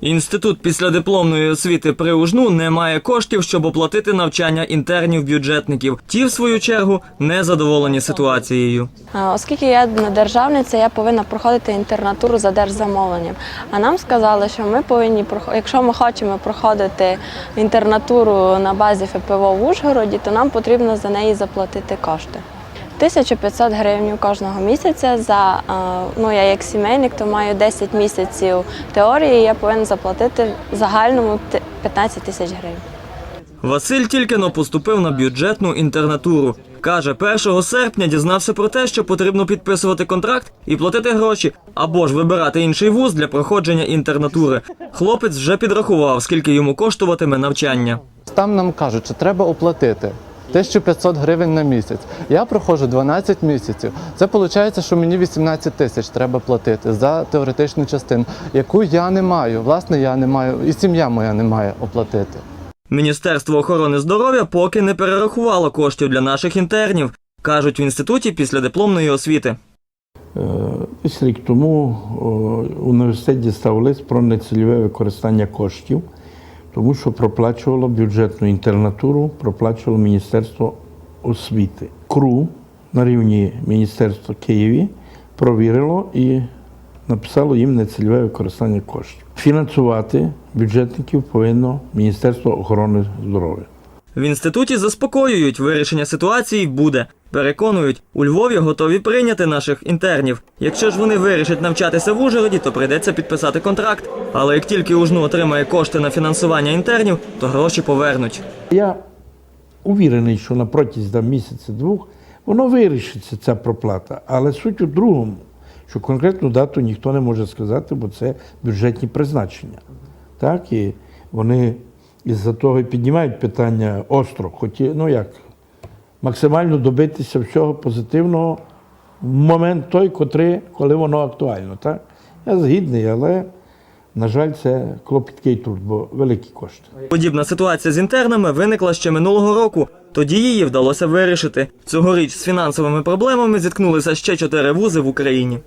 Інститут післядипломної освіти при УЖНУ не має коштів, щоб оплатити навчання інтернів-бюджетників. Ті, в свою чергу, не задоволені ситуацією. Оскільки я державниця, я повинна проходити інтернатуру за держзамовленням. А нам сказали, що ми повинні якщо ми хочемо проходити інтернатуру на базі ФПВ в Ужгороді, то нам потрібно за неї заплатити кошти. 1500 гривень кожного місяця за ну я як сімейник, то маю 10 місяців теорії. Я повинна заплатити загальному ти- 15 тисяч гривень. Василь тільки но поступив на бюджетну інтернатуру. Каже, 1 серпня дізнався про те, що потрібно підписувати контракт і платити гроші, або ж вибирати інший вуз для проходження інтернатури. Хлопець вже підрахував, скільки йому коштуватиме навчання. Там нам кажуть, що треба оплатити 1500 гривень на місяць. Я проходжу 12 місяців. Це виходить, що мені 18 тисяч треба платити за теоретичну частину, яку я не маю. Власне, я не маю, і сім'я моя не має оплатити. Міністерство охорони здоров'я поки не перерахувало коштів для наших інтернів, кажуть в інституті післядипломної освіти. Е, Десь рік тому університет дістав лист про нецільове використання коштів, тому що проплачувало бюджетну інтернатуру, проплачувало Міністерство освіти. КРУ на рівні Міністерства Києві провірило і написало їм нецільове використання коштів. Фінансувати бюджетників повинно Міністерство охорони здоров'я. В інституті заспокоюють, вирішення ситуації буде. Переконують, у Львові готові прийняти наших інтернів. Якщо ж вони вирішать навчатися в Ужгороді, то прийдеться підписати контракт. Але як тільки УЖНУ отримає кошти на фінансування інтернів, то гроші повернуть. Я увірений, що на протязі місяця-двох воно вирішиться, ця проплата. Але суть у другому, що конкретну дату ніхто не може сказати, бо це бюджетні призначення. Так, і вони із-за того і піднімають питання остро, хоч, ну як, максимально добитися всього позитивного в момент той, котрий, коли воно актуально. Так? Я згідний, але, на жаль, це клопіткий труд, бо великі кошти. Подібна ситуація з інтернами виникла ще минулого року. Тоді її вдалося вирішити. Цьогоріч з фінансовими проблемами зіткнулися ще чотири вузи в Україні.